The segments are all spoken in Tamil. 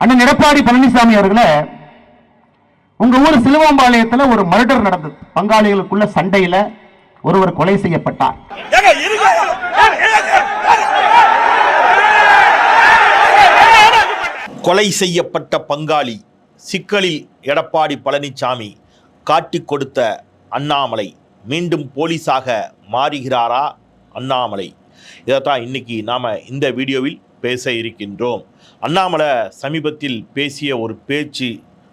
அண்ணன் எடப்பாடி பழனிசாமி அவர்களே உங்க ஊர் சிலுவம்பாளையத்துல ஒரு மர்டர் நடந்தது. பங்காளிகளுக்குள்ள சண்டையில ஒருவர் கொலை செய்யப்பட்டார். கொலை செய்யப்பட்ட பங்காளி சிக்கலில் எடப்பாடி பழனிசாமி காட்டிக் கொடுத்த அண்ணாமலை மீண்டும் போலீஸாக மாறுகிறாரா? அண்ணாமலை. இதைத்தான் இன்னைக்கு நாம் இந்த வீடியோவில் பேச இருக்கின்றோம். அண்ணாமலை சமீபத்தில் பேசிய ஒரு பேச்சு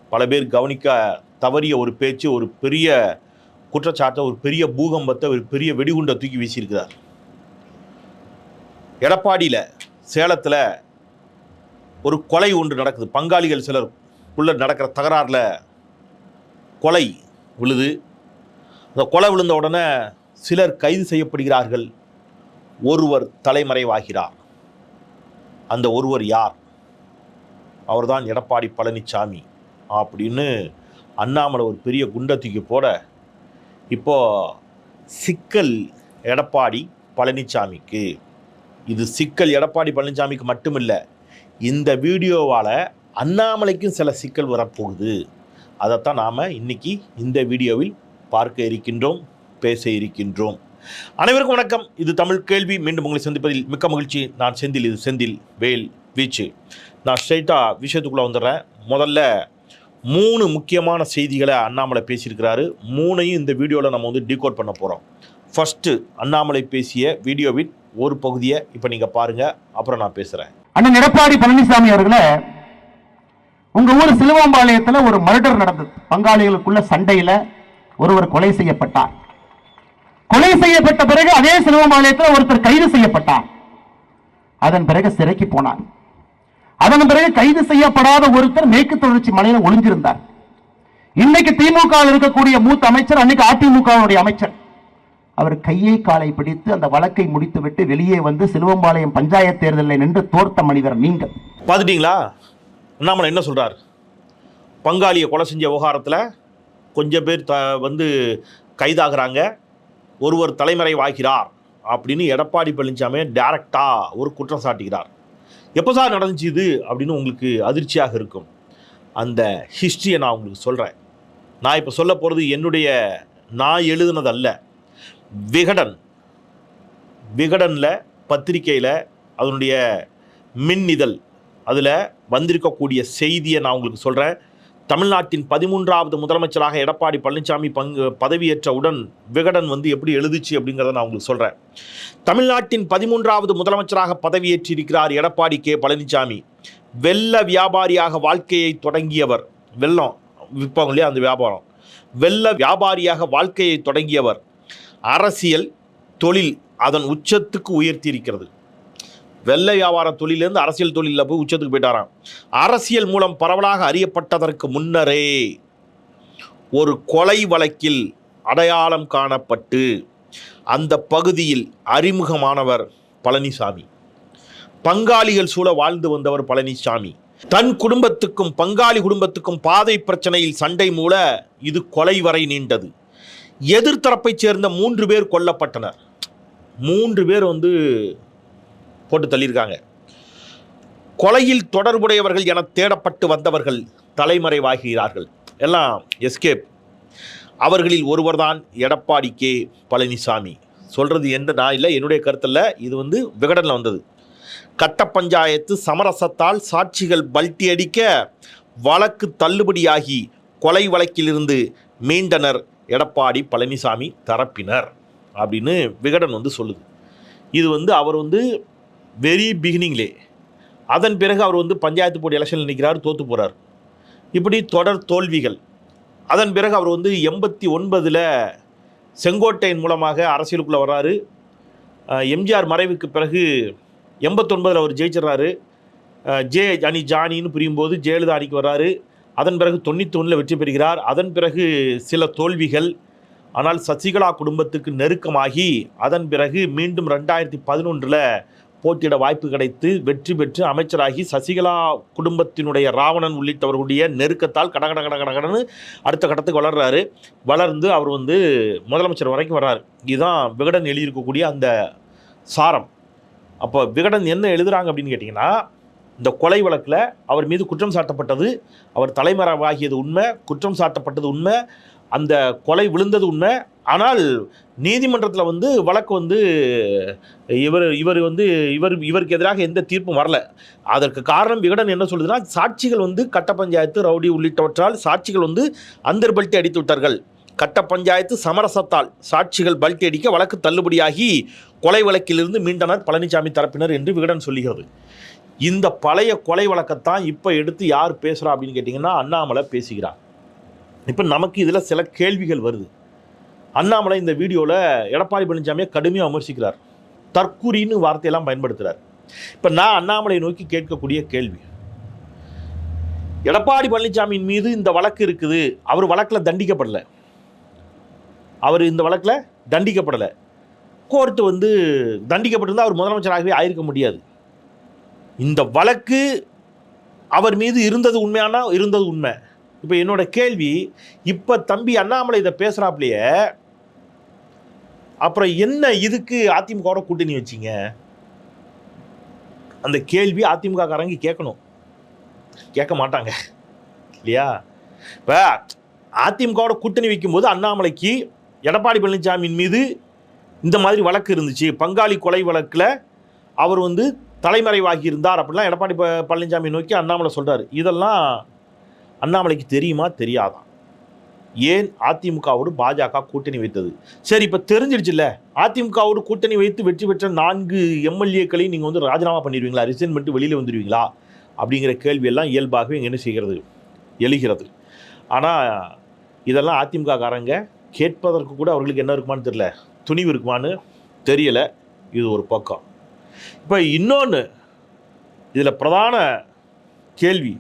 பல பேர் கவனிக்க தவறிய ஒரு பேச்சு ஒரு பெரிய குற்றச்சாட்டை ஒரு பெரிய பூகம்பத்தை ஒரு பெரிய வெடிகுண்டை தூக்கி வீசியிருக்கிறார். எடப்பாடியில் சேலத்தில் ஒரு கொலை ஒன்று நடக்குது. பங்காளிகள் சிலர் உள்ள நடக்கிற தகராறில் கொலை விழுது. அந்த கொலை விழுந்த உடனே சிலர் கைது செய்யப்படுகிறார்கள். ஒருவர் தலைமறைவாகிறார். அந்த ஒருவர் யார்? அவர்தான் எடப்பாடி பழனிசாமி அப்படின்னு அண்ணாமலை ஒரு பெரிய குண்டத்துக்கு போட இப்போது சிக்கல் எடப்பாடி பழனிசாமிக்கு இது சிக்கல் எடப்பாடி பழனிசாமிக்கு மட்டுமில்லை இந்த வீடியோவால் அண்ணாமலைக்கும் சில சிக்கல் வரப்போகுது. அதைத்தான் நாம் இன்னைக்கு இந்த வீடியோவில் பார்க்க இருக்கின்றோம் பேச இருக்கின்றோம். அனைவருக்கும் வணக்கம். இது தமிழ் கேள்வி. மீண்டும் உங்களை சந்திப்பதில் மிக்க மகிழ்ச்சி. நான் செந்தில் இது செந்தில் வேல். வீச்சு. நான் ஸ்ட்ரைட்டாக விஷயத்துக்குள்ளே வந்துடுறேன். முதல்ல மூணு முக்கியமான செய்திகளை அண்ணாமலை பேசியிருக்கிறாரு. மூணையும் இந்த வீடியோவில் நம்ம வந்து டீகோட் பண்ண போகிறோம் ஃபஸ்ட்டு அண்ணாமலை பேசிய வீடியோவின் ஒரு பகுதியை இப்போ நீங்கள் பாருங்கள் அப்புறம் நான் பேசுகிறேன் அண்ணன் எடப்பாடி பழனிசாமி அவர்களே உங்கள் ஊர் சிலுவாம்பாளையத்தில் ஒரு மர்டர் நடந்தது. பங்காளிகளுக்குள்ள சண்டையில் ஒருவர் கொலை செய்யப்பட்டார். கொலை செய்யப்பட்ட பிறகு அதே சிலுவம்பாளையத்தில் ஒருத்தர் கைது செய்யப்பட்டார். அதன் பிறகு சிறைக்கு போனார். அதன் பிறகு கைது செய்யப்படாத ஒருத்தர் மேற்கு தொடர்ச்சி மலையில ஒளிஞ்சிருந்தார். இன்னைக்கு திமுக இருக்கக்கூடிய மூத்த அமைச்சர் அன்னைக்கு அதிமுகவுடைய அமைச்சர். அவர் கையை காலை பிடித்து அந்த வழக்கை முடித்துவிட்டு வெளியே வந்து சிலுவம்பாளையம் பஞ்சாயத்து தேர்தலில் நின்று தோர்த்த மனிதர் நீங்கள். பார்த்துட்டீங்களா? அண்ணாமலை என்ன சொல்கிறார் பங்காளியை கொலை செஞ்ச விவகாரத்தில் கொஞ்சம் பேர் த வந்து கைதாகிறாங்க. ஒருவர் தலைமறைவாகிறார் அப்படின்னு எடப்பாடி பழனிசாமி டைரக்டாக ஒரு குற்றம் சாட்டுகிறார். எப்போ சார் நடந்துச்சு இது? அப்படின்னு உங்களுக்கு அதிர்ச்சியாக இருக்கும். அந்த ஹிஸ்ட்ரியை நான் உங்களுக்கு சொல்கிறேன் நான் இப்போ சொல்ல போகிறது என்னுடைய நான் எழுதுனதல்ல. விகடன். விகடனில் பத்திரிக்கையில் அதனுடைய மின் இதழ் அதில் வந்திருக்கக்கூடிய செய்தியை நான் உங்களுக்கு சொல்கிறேன் தமிழ்நாட்டின் பதிமூன்றாவது முதலமைச்சராக எடப்பாடி பழனிசாமி பங்கு பதவியேற்றவுடன் விகடன் வந்து எப்படி எழுதுச்சு அப்படிங்கிறத நான் உங்களுக்கு சொல்கிறேன் தமிழ்நாட்டின் பதிமூன்றாவது முதலமைச்சராக பதவியேற்றிருக்கிறார் எடப்பாடி கே. பழனிசாமி. வெள்ள வியாபாரியாக வாழ்க்கையை தொடங்கியவர் வெள்ளம் விற்பாங்க இல்லையா அந்த வியாபாரம். வெள்ள வியாபாரியாக வாழ்க்கையை தொடங்கியவர் அரசியல் தொழில் அதன் உச்சத்துக்கு உயர்த்தியிருக்கிறது. வெள்ளை வியாபார தொழிலேருந்து அரசியல் தொழிலில் போய் உச்சத்துக்கு போயிட்டாராம். அரசியல் மூலம் பரவலாக அறியப்பட்டதற்கு முன்னரே ஒரு கொலை வழக்கில் அடையாளம் காணப்பட்டு அந்த பகுதியில் அறிமுகமானவர் பழனிசாமி. பங்காளிகள் சூழ வாழ்ந்து வந்தவர் பழனிசாமி. தன் குடும்பத்துக்கும் பங்காளி குடும்பத்துக்கும் பாதை பிரச்சனையில் சண்டை மூல இது கொலை வரை நீண்டது. எதிர்த்தரப்பைச் சேர்ந்த மூன்று பேர் கொல்லப்பட்டனர். மூன்று பேர் வந்து போட்டு தள்ளியிருக்காங்க. கொலையில் தொடர்புடையவர்கள் என தேடப்பட்டு வந்தவர்கள் தலைமறைவாகிறார்கள். எல்லாம் எஸ்கேப். அவர்களில் ஒருவர்தான் எடப்பாடி கே. பழனிசாமி. சொல்கிறது எந்த நான் இல்லை என்னுடைய கருத்தில் இது வந்து விகடனில் வந்தது. கட்ட பஞ்சாயத்து சமரசத்தால் சாட்சிகள் பல்ட்டி அடிக்க வழக்கு தள்ளுபடியாகி கொலை வழக்கிலிருந்து மீண்டனர் எடப்பாடி பழனிசாமி தரப்பினர். அப்படின்னு விகடன் வந்து சொல்லுது. இது வந்து அவர் வந்து வெரி பிகினிங்லே அதன் பிறகு அவர் வந்து பஞ்சாயத்து போர்டு எலெக்ஷனில் நிற்கிறார் தோற்று போகிறார் இப்படி தொடர் தோல்விகள். அதன் பிறகு அவர் வந்து எண்பத்தி ஒன்பதில் செங்கோட்டையின் மூலமாக அரசியலுக்குள்ளே வர்றாரு. எம்ஜிஆர் மறைவுக்கு பிறகு எண்பத்தொன்பதில் அவர் ஜெயிச்சிடுறாரு ஜே அணி ஜானின்னு புரியும்போது ஜெயலலிதா அணிக்கு வர்றாரு. அதன் பிறகு தொண்ணூற்றி ஒன்றில் வெற்றி பெறுகிறார். அதன் பிறகு சில தோல்விகள். ஆனால் சசிகலா குடும்பத்துக்கு நெருக்கமாகி அதன் பிறகு மீண்டும் ரெண்டாயிரத்தி பதினொன்றில் போட்டியிட வாய்ப்பு கிடைத்து வெற்றி பெற்று அமைச்சராகி சசிகலா குடும்பத்தினுடைய ராவணன் உள்ளிட்டவர்களுடைய நெருக்கத்தால் கடகட கட கடகடன்னு அடுத்த கட்டத்துக்கு வளர்றாரு. வளர்ந்து அவர் வந்து முதலமைச்சர் வரைக்கும் வர்றாரு. இதுதான் விகடன் எழுதியிருக்கக்கூடிய அந்த சாரம். அப்போ விகடன் என்ன எழுதுகிறாங்க அப்படின்னு கேட்டிங்கன்னா இந்த கொலை வழக்கில் அவர் மீது குற்றம் சாட்டப்பட்டது அவர் தலைமறைவாகியது உண்மை குற்றம் சாட்டப்பட்டது உண்மை அந்த கொலை விழுந்தது உண்மை ஆனால் நீதிமன்றத்தில் வந்து வழக்கு வந்து இவர் இவர் வந்து இவர் இவருக்கு எதிராக எந்த தீர்ப்பும் வரல. அதற்கு காரணம் விகடன் என்ன சொல்லுதுன்னா சாட்சிகள் வந்து கட்ட பஞ்சாயத்து ரவுடி உள்ளிட்டவற்றால் சாட்சிகள் வந்து அந்தர் பல்ட்டி அடித்து விட்டார்கள். கட்ட பஞ்சாயத்து சமரசத்தால் சாட்சிகள் பல்ட்டி அடிக்க வழக்கு தள்ளுபடியாகி கொலை வழக்கிலிருந்து மீண்டனர் பழனிசாமி தரப்பினர் என்று விகடன் சொல்லுகிறது. இந்த பழைய கொலை வழக்கத்தான் இப்போ எடுத்து யார் பேசுகிறா அப்படின்னு கேட்டிங்கன்னா அண்ணாமலை பேசுகிறார். இப்போ நமக்கு இதில் சில கேள்விகள் வருது. அண்ணாமலை இந்த வீடியோவில் எடப்பாடி பழனிசாமியை கடுமையாக விமர்சிக்கிறார். தற்குறின்னு வார்த்தையெல்லாம் பயன்படுத்துகிறார் இப்போ நான் அண்ணாமலை நோக்கி கேட்கக்கூடிய கேள்வி. எடப்பாடி பழனிசாமியின் மீது இந்த வழக்கு இருக்குது. அவர் வழக்கில் தண்டிக்கப்படலை. அவர் இந்த வழக்கில் தண்டிக்கப்படலை. கோர்ட்டு வந்து தண்டிக்கப்பட்டிருந்தால் அவர் முதலமைச்சராகவே ஆயிருக்க முடியாது. இந்த வழக்கு அவர் மீது இருந்தது உண்மையானா இருந்தது உண்மை? இப்போ என்னோட கேள்வி இப்போ தம்பி அண்ணாமலை இதை பேசுகிறாப்லையே அப்புறம் என்ன இதுக்கு அதிமுகவோட கூட்டணி வச்சீங்க? அந்த கேள்வி அதிமுக காரங்க கேட்கணும். கேட்க மாட்டாங்க. இல்லையா? இப்போ அதிமுகவோட கூட்டணி வைக்கும்போது அண்ணாமலைக்கு எடப்பாடி பழனிசாமியின் மீது இந்த மாதிரி வழக்கு இருந்துச்சு. பங்காளி கொலை வழக்கில் அவர் வந்து தலைமறைவாகி இருந்தார் அப்படிலாம் எடப்பாடி ப- பழனிசாமி நோக்கி அண்ணாமலை சொல்கிறார் இதெல்லாம் அண்ணாமலைக்கு தெரியுமா? தெரியாதான் ஏன் அதிமுகவோடு பாஜக கூட்டணி வைத்தது? சரி இப்போ தெரிஞ்சிடுச்சுல்ல. அதிமுகவோடு கூட்டணி வைத்து வெற்றி பெற்ற நான்கு எம்எல்ஏக்களையும் நீங்கள் வந்து ராஜினாமா பண்ணிடுவீங்களா? ரிசைன் பண்ணிட்டு வெளியில் வந்துடுவீங்களா? அப்படிங்கிற கேள்வியெல்லாம் இயல்பாகவே இங்கே என்ன செய்கிறது? எழுகிறது. ஆனால் இதெல்லாம் அதிமுக காரங்க கேட்பதற்கு கூட அவர்களுக்கு என்ன இருக்குமான்னு தெரியல. துணிவு இருக்குமான்னு தெரியலை. இது ஒரு பக்கம். இப்போ இன்னொன்று இதில் பிரதான கேள்வி.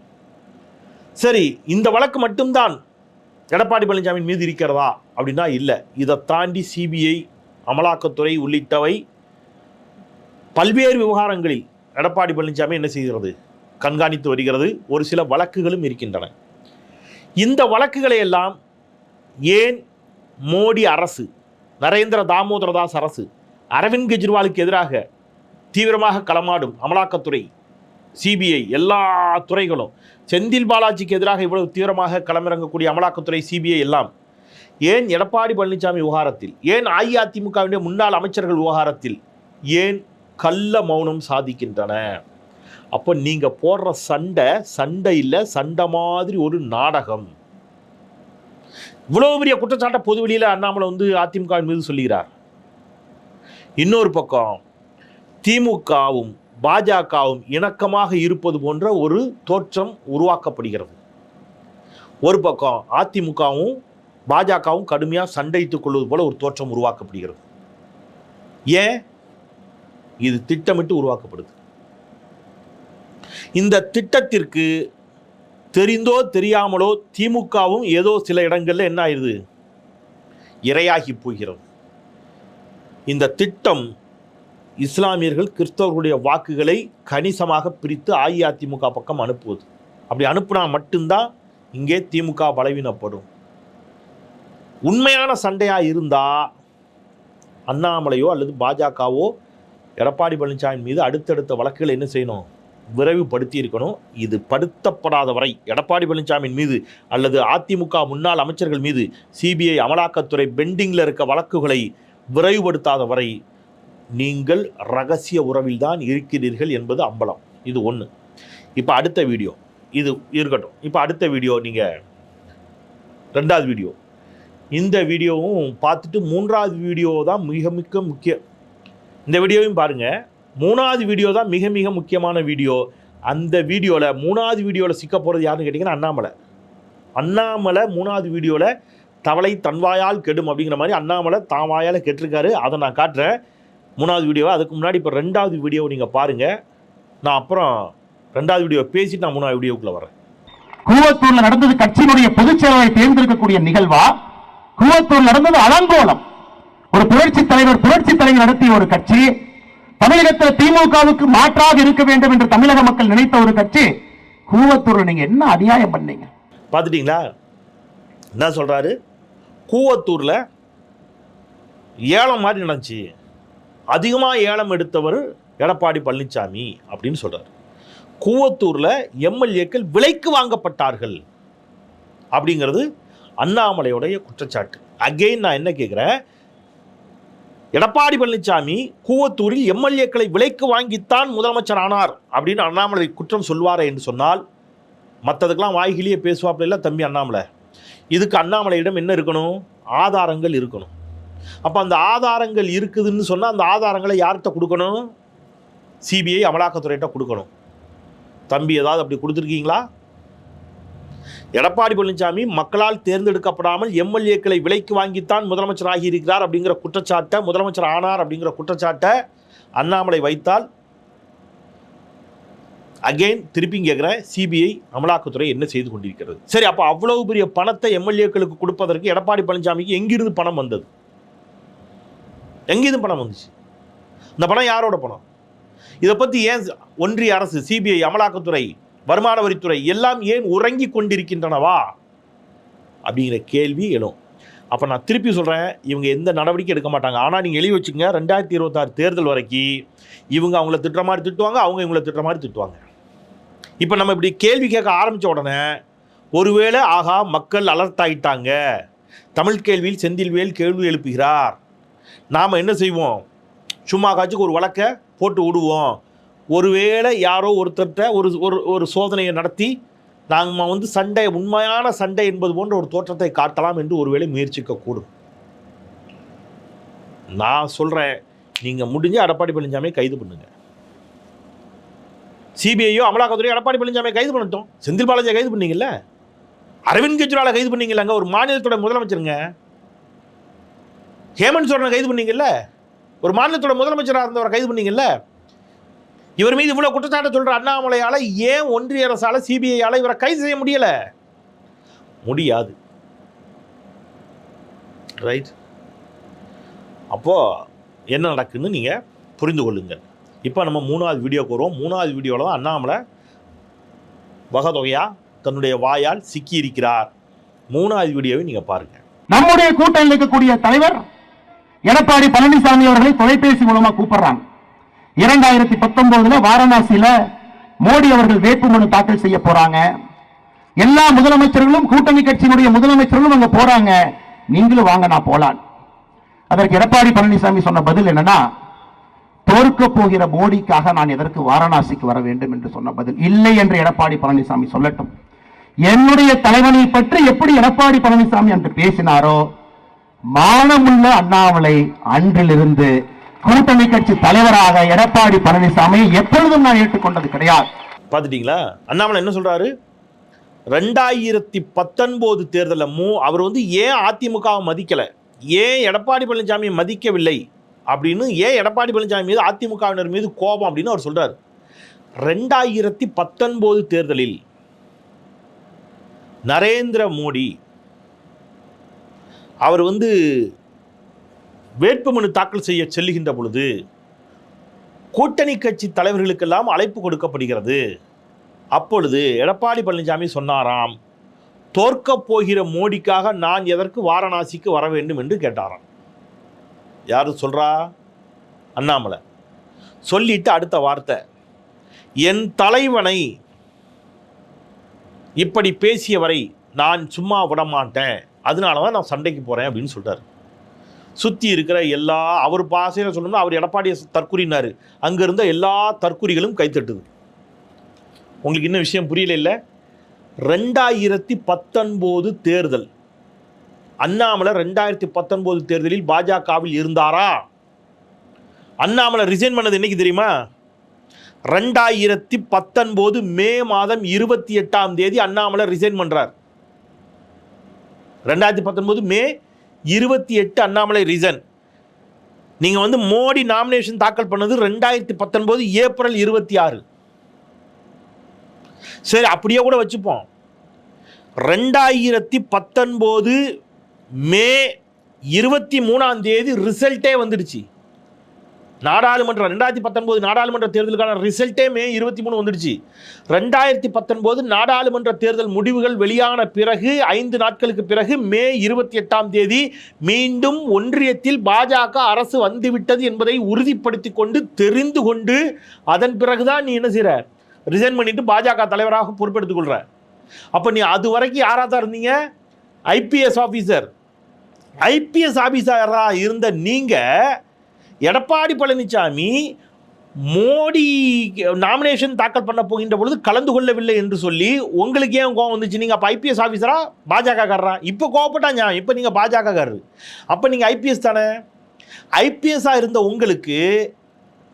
சரி இந்த வழக்கு மட்டும்தான் எடப்பாடி பழனிசாமி மீது இருக்கிறதா? அப்படின்னா இல்லை. இதை தாண்டி சிபிஐ அமலாக்கத்துறை உள்ளிட்டவை பல்வேறு விவகாரங்களில் எடப்பாடி பழனிசாமி என்ன செய்கிறது? கண்காணித்து வருகிறது. ஒரு சில வழக்குகளும் இருக்கின்றன. இந்த வழக்குகளை எல்லாம் ஏன் மோடி அரசு நரேந்திர தாமோதரதாஸ் அரசு அரவிந்த் கெஜ்ரிவாலுக்கு எதிராக தீவிரமாக களமாடும் அமலாக்கத்துறை சிபிஐ எல்லா துறைகளும். செந்தில் பாலாஜிக்கு எதிராக இவ்வளவு தீவிரமாக களமிறங்கக்கூடிய அமலாக்கத்துறை சிபிஐ எல்லாம் ஏன் எடப்பாடி பழனிசாமி விவகாரத்தில் ஏன் அஇஅதிமுகவினுடைய முன்னாள் அமைச்சர்கள் விவகாரத்தில் ஏன் கள்ள மௌனம் சாதிக்கின்றன? அப்போ நீங்கள் போடுற சண்டை சண்டை இல்லை சண்டை மாதிரி ஒரு நாடகம். இவ்வளோ பெரிய குற்றச்சாட்டை பொதுவெளியில் அண்ணாமலை வந்து அதிமுகவின் மீது சொல்லுகிறார். இன்னொரு பக்கம் திமுகவும் பாஜகவும் இணக்கமாக இருப்பது போன்ற ஒரு தோற்றம் உருவாக்கப்படுகிறது. ஒரு பக்கம் அதிமுகவும் பாஜகவும் கடுமையாக சண்டைத்துக் கொள்வது போல ஒரு தோற்றம் உருவாக்கப்படுகிறது. ஏன்? இது திட்டமிட்டு உருவாக்கப்படுது. இந்த திட்டத்திற்கு தெரிந்தோ தெரியாமலோ திமுகவும் ஏதோ சில இடங்களில் என்ன ஆயிடுது? இரையாகி போகிறது. இந்த திட்டம் இஸ்லாமியர்கள் கிறிஸ்தவர்களுடைய வாக்குகளை கணிசமாக பிரித்து அஇஅதிமுக பக்கம் அனுப்புவது. அப்படி அனுப்புனா மட்டும்தான் இங்கே திமுக பலவீனப்படும். உண்மையான சண்டையாக இருந்தால் அண்ணாமலையோ அல்லது பாஜகவோ எடப்பாடி பழனிசாமி மீது அடுத்தடுத்த வழக்குகள் என்ன செய்யணும்? விரைவுபடுத்தி இருக்கணும். இது படுத்தப்படாத வரை எடப்பாடி பழனிசாமியின் மீது அல்லது அதிமுக முன்னாள் அமைச்சர்கள் மீது சிபிஐ அமலாக்கத்துறை பெண்டிங்கில் இருக்க வழக்குகளை விரைவுபடுத்தாத வரை நீங்கள் ரகசிய உறவில்தான் இருக்கிறீர்கள் என்பது அம்பலம். இது ஒன்று இப்போ அடுத்த வீடியோ. இது இருக்கட்டும். இப்போ அடுத்த வீடியோ நீங்கள் ரெண்டாவது வீடியோ. இந்த வீடியோவும் பார்த்துட்டு மூன்றாவது வீடியோ தான் மிக மிக முக்கியம். இந்த வீடியோவையும் பாருங்கள் மூணாவது வீடியோ தான் மிக மிக முக்கியமான வீடியோ. அந்த வீடியோவில் மூணாவது வீடியோவில் சிக்க போகிறது யாருன்னு கேட்டிங்கன்னா அண்ணாமலை. அண்ணாமலை மூணாவது வீடியோவில் தவளை தன்வாயால் கெடும் அப்படிங்கிற மாதிரி அண்ணாமலை தாவாயால் கெட்டிருக்காரு. அதை நான் காட்டுறேன். மூணாவது வீடியோவை? அதுக்கு முன்னாடி இப்போ ரெண்டாவது வீடியோவை நீங்கள் பாருங்கள் நான் அப்புறம் ரெண்டாவது வீடியோ பேசிட்டு நான் மூணாவது வீடியோக்குள்ளே வரேன் கூவத்தூர்ல நடந்தது கட்சியினுடைய பொதுச் செயலரை தேர்ந்தெடுக்கக்கூடிய நிகழ்வா? கூவத்தூர் நடந்தது அலங்கோலம். ஒரு புரட்சி தலைவர் புரட்சி தலைவர் நடத்திய ஒரு கட்சி. தமிழகத்தில் திமுகவுக்கு மாற்றாக இருக்க வேண்டும் என்று தமிழக மக்கள் நினைத்த ஒரு கட்சி. கூவத்தூர்ல நீங்க என்ன அநியாயம் பண்ணீங்க? பார்த்துட்டிங்களா? என்ன சொல்கிறாரு கூவத்தூரில் ஏலம் மாதிரி நடந்துச்சு. அதிகமாக ஏலம் எடுத்தவர் எடப்பாடி பழனிசாமி அப்படின்னு சொல்கிறார் கூவத்தூரில் எம்எல்ஏக்கள் விலைக்கு வாங்கப்பட்டார்கள் அப்படிங்கிறது அண்ணாமலையுடைய குற்றச்சாட்டு. அகெயின் நான் என்ன கேட்குறேன் எடப்பாடி பழனிசாமி கூவத்தூரில் எம்எல்ஏக்களை விலைக்கு வாங்கித்தான் முதலமைச்சர் ஆனார் அப்படின்னு அண்ணாமலை குற்றம் சொல்வாரே என்று சொன்னால் மற்றதுக்கெல்லாம் வாய்கிலேயே பேசுவாப்புல இல்லை தம்பி அண்ணாமலை. இதுக்கு அண்ணாமலையிடம் என்ன இருக்கணும்? ஆதாரங்கள் இருக்கணும். அப்போ அந்த ஆதாரங்கள் இருக்குதுன்னு சொன்னால் அந்த ஆதாரங்களை யார்கிட்ட கொடுக்கணும்? சிபிஐ அமலாக்கத்துறையிட்ட கொடுக்கணும். தம்பி ஏதாவது அப்படி கொடுத்துருக்கீங்களா? எடப்பாடி பழனிசாமி மக்களால் தேர்ந்தெடுக்கப்படாமல் எம்எல்ஏக்களை விலைக்கு வாங்கித்தான் முதலமைச்சர் ஆகியிருக்கிறார் அப்படிங்கிற குற்றச்சாட்டை முதலமைச்சர் ஆனார் அப்படிங்கிற குற்றச்சாட்டை அண்ணாமலை வைத்தால் அகைன் திருப்பி கேட்குறேன் சிபிஐ அமலாக்கத்துறை என்ன செய்து கொண்டிருக்கிறது? சரி அப்போ அவ்வளவு பெரிய பணத்தை எம்எல்ஏக்களுக்கு கொடுப்பதற்கு எடப்பாடி பழனிசாமிக்கு எங்கிருந்து பணம் வந்தது? எங்கேயும் பணம் வந்துச்சு? இந்த பணம் யாரோட பணம்? இதை பற்றி ஏன் ஒன்றிய அரசு சிபிஐ அமலாக்கத்துறை வருமான வரித்துறை எல்லாம் ஏன் உறங்கி கொண்டிருக்கின்றனவா? அப்படிங்கிற கேள்வி எழும். அப்போ நான் திருப்பி சொல்கிறேன் இவங்க எந்த நடவடிக்கை எடுக்க மாட்டாங்க. ஆனால் நீங்கள் எழுதி வச்சுங்க ரெண்டாயிரத்தி இருபத்தாறு தேர்தல் வரைக்கும் இவங்க அவங்கள திட்டுற மாதிரி திட்டுவாங்க அவங்க இவங்கள திட்டுற மாதிரி திட்டுவாங்க. இப்போ நம்ம இப்படி கேள்வி கேட்க ஆரம்பித்த உடனே ஒருவேளை ஆகா மக்கள் அலர்ட் ஆகிட்டாங்க தமிழ் கேள்வியில் செந்தில்வேல் கேள்வி எழுப்புகிறார். நாம் என்ன செய்வோம்? சும்மா காச்சுக்கு ஒரு வழக்கை போட்டு விடுவோம். ஒருவேளை யாரோ ஒருத்தர்கிட்ட ஒரு ஒரு ஒரு சோதனையை நடத்தி நாம் வந்து சண்டை உண்மையான சண்டை என்பது போன்ற ஒரு தோற்றத்தை காட்டலாம் என்று ஒருவேளை முயற்சிக்கக்கூடும் நான் சொல்கிறேன் நீங்கள் முடிஞ்சு எடப்பாடி பழனிசாமி கைது பண்ணுங்க. சிபிஐயோ அமலாக்கத்துறையோ எடப்பாடி பழனிசாமி கைது பண்ணட்டும். செந்தில் பாலாஜியை கைது பண்ணீங்கல்ல? அரவிந்த் கெஜ்ரிவாலை கைது பண்ணீங்களாங்க ஒரு மாநிலத்தோட முதலமைச்சருங்க. ஹேமந்த் சோரனை கைது பண்ணீங்கல்ல? ஒரு மாநிலத்தோட முதலமைச்சராக இருந்தவரை கைது பண்ணீங்கல்ல? இவர் மீது இவ்வளோ குற்றச்சாட்டை சொல்கிற அண்ணாமலையால் ஏன் ஒன்றிய அரசால் சிபிஐயால் இவரை கைது செய்ய முடியல? முடியாது. ரைட் அப்போது என்ன நடக்குன்னு நீங்கள் புரிந்து கொள்ளுங்கள். இப்போ நம்ம மூணாவது வீடியோக்கு வருவோம். மூணாவது வீடியோவில் தான் அண்ணாமலை வகதொகையாக தன்னுடைய வாயால் சிக்கி இருக்கிறார் மூணாவது வீடியோவை நீங்கள் பாருங்கள் நம்முடைய கூட்டணியில் இருக்கக்கூடிய தலைவர் எடப்பாடி பழனிசாமி அவர்களை தொலைபேசி மூலமா கூப்பிடுறாங்க. இரண்டாயிரத்தி பத்தொன்பதுல வாரணாசியில மோடி அவர்கள் வேட்புமனு தாக்கல் செய்ய போறாங்க. எல்லா முதலமைச்சர்களும் கூட்டணி கட்சியினுடைய முதலமைச்சர்களும் அங்க போறாங்க. நீங்களும் வாங்க நான் போலாம் அதற்கு எடப்பாடி பழனிசாமி சொன்ன பதில் என்னன்னா தோற்க போகிற மோடிக்காக நான் எதற்கு வாரணாசிக்கு வர வேண்டும்? என்று சொன்ன பதில். இல்லை என்று எடப்பாடி பழனிசாமி சொல்லட்டும். என்னுடைய தலைவனை பற்றி எப்படி எடப்பாடி பழனிசாமி அன்று பேசினாரோ மானமுள்ள அண்ணாமலை அன்றிலிருந்து கூட்டணி கட்சி தலைவராக எடப்பாடி பழனிசாமி எப்பொழுதும் நான் ஏற்றுக்கொண்டது கிடையாது. பார்த்துட்டீங்களா? அண்ணாமலை என்ன சொல்றாரு? ரெண்டாயிரத்தி பத்தொன்பது தேர்தலில் மு அவர் வந்து ஏன் அதிமுகவை மதிக்கலை? ஏன் எடப்பாடி பழனிசாமியை மதிக்கவில்லை? அப்படின்னு ஏன் எடப்பாடி பழனிசாமி மீது அதிமுகவினர் மீது கோபம் அப்படின்னு அவர் சொல்றாரு. ரெண்டாயிரத்தி பத்தொன்பது தேர்தலில் நரேந்திர மோடி அவர் வந்து வேட்புமனு தாக்கல் செய்ய செல்லுகின்ற பொழுது கூட்டணி கட்சி தலைவர்களுக்கெல்லாம் அழைப்பு கொடுக்கப்படுகிறது. அப்பொழுது எடப்பாடி பழனிசாமி சொன்னாராம் தோற்கப் போகிற மோடிக்காக நான் எதற்கு வாரணாசிக்கு வர வேண்டும் என்று கேட்டாராம். யார் சொல்கிறா அண்ணாமலை. சொல்லிட்டு அடுத்த வார்த்தை என் தலைவனை இப்படி பேசியவரை நான் சும்மா விட மாட்டேன் அதனால தான் நான் சண்டைக்கு போகிறேன் அப்படின்னு சொல்லிட்டார் சுற்றி இருக்கிற எல்லா அவர் பாசையில் சொன்னோம்னா அவர் எடப்பாடியை தற்குறினார். அங்கே இருந்த எல்லா தற்குறிகளும் கைத்தட்டுது உங்களுக்கு இன்னும் விஷயம் புரியல இல்லை ரெண்டாயிரத்தி பத்தொன்பது தேர்தல். அண்ணாமலை ரெண்டாயிரத்தி பத்தொன்பது தேர்தலில் பாஜகவில் இருந்தாரா? அண்ணாமலை ரிசைன் பண்ணது என்னைக்கு தெரியுமா? ரெண்டாயிரத்தி பத்தொன்பது மே மாதம் இருபத்தி எட்டாம் தேதி அண்ணாமலை ரிசைன் பண்ணுறார் ரெண்டாயிரத்தி பத்தொன்பது மே இருபத்தி எட்டு அண்ணாமலை ரீசன். நீங்கள் வந்து மோடி நாமினேஷன் தாக்கல் பண்ணது ரெண்டாயிரத்தி பத்தொன்பது ஏப்ரல் இருபத்தி ஆறு. சரி அப்படியே கூட வச்சுப்போம். ரெண்டாயிரத்தி பத்தொன்பது மே இருபத்தி மூணாம் தேதி ரிசல்ட்டே வந்துடுச்சு. நாடாளுமன்ற ரெண்டாயிரத்தி பத்தொன்பது நாடாளுமன்ற தேர்தலுக்கான ரிசல்ட்டே மே இருபத்தி மூணு வந்துடுச்சு. ரெண்டாயிரத்தி பத்தொன்பது நாடாளுமன்ற தேர்தல் முடிவுகள் வெளியான பிறகு ஐந்து நாட்களுக்கு பிறகு மே இருபத்தி எட்டாம் தேதி மீண்டும் ஒன்றியத்தில் பாஜக அரசு வந்துவிட்டது என்பதை உறுதிப்படுத்தி கொண்டு தெரிந்து கொண்டு அதன் பிறகுதான் நீ என்ன செய்ற? ரிசைன் பண்ணிட்டு பாஜக தலைவராக பொறுப்பெடுத்துக் கொள்ற. அப்போ நீ அது வரைக்கும் யாராக தான் இருந்தீங்க? ஐபிஎஸ் ஆஃபீஸர் ஐபிஎஸ் ஆஃபீஸராக இருந்த நீங்கள் எடப்பாடி பழனிசாமி மோடி நாமினேஷன் தாக்கல் பண்ண போகின்ற பொழுது கலந்து கொள்ளவில்லை என்று சொல்லி உங்களுக்கு ஏன் கோவம் வந்துச்சு? நீங்கள் அப்போ ஐபிஎஸ் ஆஃபீஸரா பாஜக காரரா? இப்போ ஞாபகம் இப்போ நீங்கள் பாஜக காரரு. அப்போ நீங்கள் ஐபிஎஸ் தானே? ஐபிஎஸ்ஸாக இருந்த உங்களுக்கு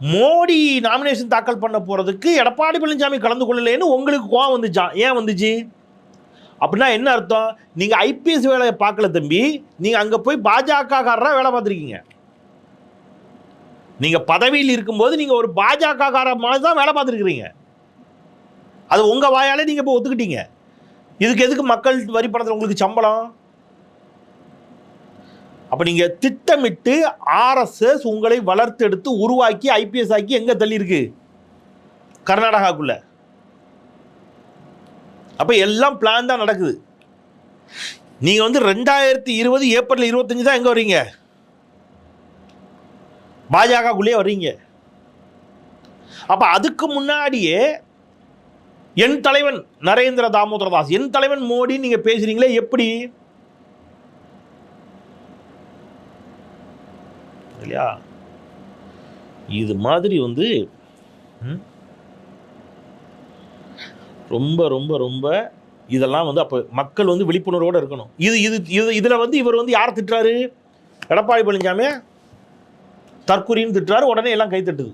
மோடி நாமினேஷன் தாக்கல் பண்ண போகிறதுக்கு எடப்பாடி பழனிசாமி கலந்து கொள்ளலைன்னு உங்களுக்கு கோவம் வந்துச்சா? ஏன் வந்துச்சு? அப்படின்னா என்ன அர்த்தம்? நீங்கள் ஐபிஎஸ் வேலையை பார்க்கல தம்பி. நீங்கள் அங்கே போய் பாஜக காரராக வேலை பார்த்துருக்கீங்க. நீங்கள் பதவியில் இருக்கும்போது நீங்கள் ஒரு பாஜக கார மாதிரி தான் வேலை பார்த்துருக்குறீங்க. அது உங்கள் வாயாலே நீங்கள் இப்போ ஒத்துக்கிட்டீங்க. இதுக்கு எதுக்கு மக்கள் வரி பணத்தில் உங்களுக்கு சம்பளம்? அப்போ நீங்கள் திட்டமிட்டு ஆர்எஸ்எஸ் உங்களை வளர்த்தெடுத்து உருவாக்கி ஐபிஎஸ் ஆக்கி எங்கே தள்ளியிருக்கு? கர்நாடகாக்குள்ளே. அப்போ எல்லாம் பிளான் தான் நடக்குது. நீங்கள் வந்து ரெண்டாயிரத்தி இருபது ஏப்ரல் இருபத்தஞ்சு தான் எங்கே வரீங்க பாஜகக்குள்ளேயே வர்றீங்க. அப்போ அதுக்கு முன்னாடியே என் தலைவன் நரேந்திர தாமோதர தாஸ் என் தலைவன் மோடி நீங்கள் பேசுறீங்களே எப்படி? இல்லையா? இது மாதிரி வந்து ரொம்ப ரொம்ப ரொம்ப இதெல்லாம் வந்து அப்போ மக்கள் வந்து விழிப்புணர்வோடு இருக்கணும். இது இது இது இதில் வந்து இவர் வந்து யார் திட்டுறாரு? எடப்பாடி பழனிசாமி தற்குறின்னு திட்டுறாரு உடனே எல்லாம் கைத்தட்டுது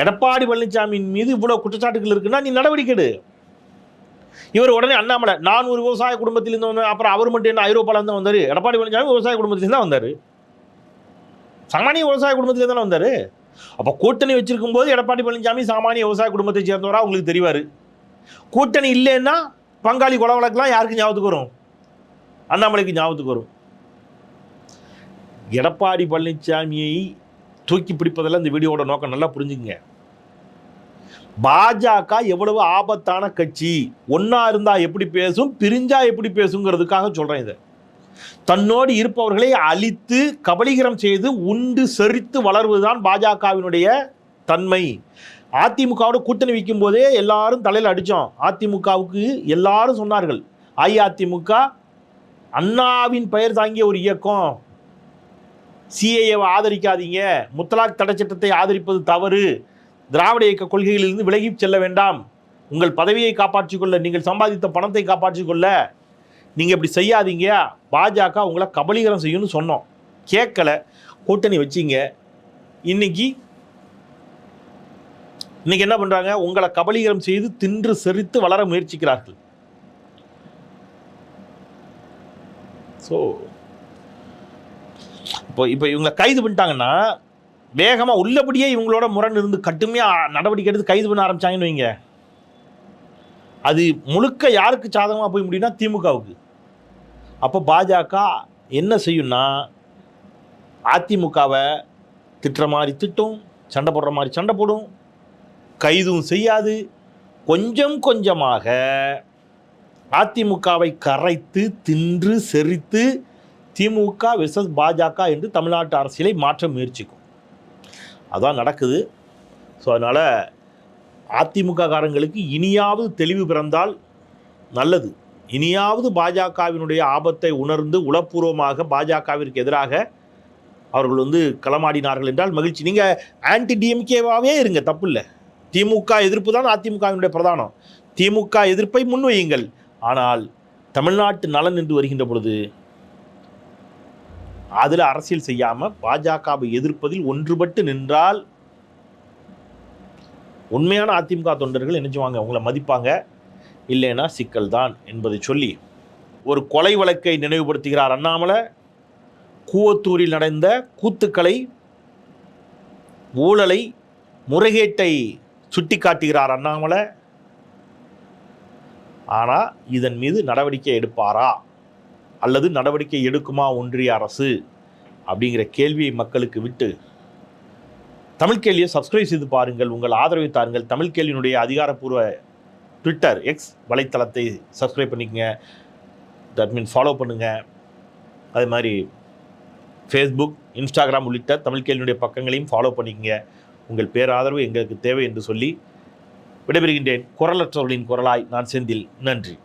எடப்பாடி பழனிசாமியின் மீது இவ்வளோ குற்றச்சாட்டுகள் இருக்குன்னா நீ நடவடிக்கை எடு. இவர் உடனே அண்ணாமலை நான் ஒரு விவசாய குடும்பத்திலிருந்து வந்தேன் அப்புறம் அவர் மட்டும் என்ன ஐரோப்பால தான் வந்தார்? எடப்பாடி பழனிசாமி விவசாய குடும்பத்திலேருந்து தான் வந்தார். சாமானிய விவசாய குடும்பத்திலேருந்து தானே வந்தார்? அப்போ கூட்டணி வச்சிருக்கும் போது எடப்பாடி பழனிசாமி சாமானிய விவசாய குடும்பத்தை சேர்ந்தவராக உங்களுக்கு தெரிவார். கூட்டணி இல்லைன்னா பங்காளி கொலை வழக்கெல்லாம் யாருக்கு ஞாபகத்துக்கு வரும்? அண்ணாமலைக்கு ஞாபகத்துக்கு வரும். எடப்பாடி பழனிசாமியை தூக்கி பிடிப்பதெல்லாம் இந்த வீடியோட நோக்கம் நல்லா புரிஞ்சுங்க பாஜக எவ்வளவு ஆபத்தான கட்சி. ஒன்றா இருந்தால் எப்படி பேசும் பிரிஞ்சா எப்படி பேசுங்கிறதுக்காக சொல்கிறேன் இதை. தன்னோடு இருப்பவர்களை அழித்து கபலீகரம் செய்து உண்டு செறித்து வளர்வதுதான் பாஜகவினுடைய தன்மை. அதிமுகவோட கூட்டணி வைக்கும் போதே எல்லாரும் தலையில் அடித்தோம் அதிமுகவுக்கு எல்லாரும் சொன்னார்கள் அஇஅதிமுக அண்ணாவின் பெயர் தாங்கிய ஒரு இயக்கம். சிஏஏவை ஆதரிக்காதீங்க. முத்தலாக் தடை சட்டத்தை ஆதரிப்பது தவறு. திராவிட இயக்க கொள்கைகளிலிருந்து விலகி செல்ல வேண்டாம். உங்கள் பதவியை காப்பாற்றிக் கொள்ள நீங்கள் சம்பாதித்த பணத்தை காப்பாற்றிக் கொள்ள நீங்கள் இப்படி செய்யாதீங்க. பாஜக உங்களை கபலீகரம் செய்யும்னு சொன்னோம். கேட்கல. கூட்டணி வச்சிங்க. இன்னைக்கு இன்னைக்கு என்ன பண்ணுறாங்க உங்களை கபலீகரம் செய்து தின்று செறித்து வளர முயற்சிக்கிறார்கள். ஸோ இப்போ இப்போ இவங்களை கைது பண்ணிட்டாங்கன்னா வேகமாக உள்ளபடியே இவங்களோட முரண் இருந்து கடுமையாக நடவடிக்கை எடுத்து கைது பண்ண ஆரம்பித்தாங்கன்னு வைங்க. அது முழுக்க யாருக்கு சாதகமாக போய் முடியும்னா திமுகவுக்கு. அப்போ பாஜக என்ன செய்யும்னா அதிமுகவை திட்டுற மாதிரி திட்டும் சண்டை போடுற மாதிரி சண்டை போடும். கைதும் செய்யாது. கொஞ்சம் கொஞ்சமாக அதிமுகவை கரைத்து தின்று செறித்து திமுக விசஸ் பாஜக என்று தமிழ்நாட்டு அரசியலை மாற்ற முயற்சிக்கும். அதான் நடக்குது. ஸோ அதனால் அதிமுக காரங்களுக்கு இனியாவது தெளிவு பிறந்தால் நல்லது. இனியாவது பாஜகவினுடைய ஆபத்தை உணர்ந்து உளப்பூர்வமாக பாஜகவிற்கு எதிராக அவர்கள் வந்து களமாடினார்கள் என்றால் மகிழ்ச்சி. நீங்கள் ஆன்டி டிஎம்கேவாகவே இருங்க தப்பு இல்லை. திமுக எதிர்ப்பு தான் அதிமுகவினுடைய பிரதானம். திமுக எதிர்ப்பை முன்வையுங்கள். ஆனால் தமிழ்நாட்டு நலன் என்று வருகின்ற பொழுது அதில் அரசியல் செய்யாமல் பாஜகவை எதிர்ப்பதில் ஒன்றுபட்டு நின்றால் உண்மையான அதிமுக தொண்டர்கள் நினைச்சுவாங்க உங்களை மதிப்பாங்க. இல்லைன்னா சிக்கல் தான் என்பதை சொல்லி ஒரு கொலை வழக்கை நினைவுபடுத்துகிறார் அண்ணாமலை. கூவத்தூரில் நடந்த கூத்துக்களை ஊழலை முறைகேட்டை சுட்டிக்காட்டுகிறார் அண்ணாமலை. ஆனால் இதன் மீது நடவடிக்கை எடுப்பாரா? அல்லது நடவடிக்கை எடுக்குமா ஒன்றிய அரசு? அப்படிங்கிற கேள்வியை மக்களுக்கு விட்டு தமிழ் கேள்வியை சப்ஸ்கிரைப் செய்து பாருங்கள் உங்கள் ஆதரவை தாருங்கள். தமிழ் கேள்வியினுடைய அதிகாரப்பூர்வ ட்விட்டர் எக்ஸ் வலைத்தளத்தை சப்ஸ்கிரைப் பண்ணிக்கங்க. தட் மீன் ஃபாலோ பண்ணுங்கள் அதே மாதிரி ஃபேஸ்புக் இன்ஸ்டாகிராம் உள்ளிட்ட தமிழ் கேள்வியினுடைய பக்கங்களையும் ஃபாலோ பண்ணிக்கங்க. உங்கள் பேராதரவு எங்களுக்கு தேவை என்று சொல்லி விடைபெறுகின்றேன். குரலற்றவர்களின் குரலாய் நான் செந்தில். நன்றி.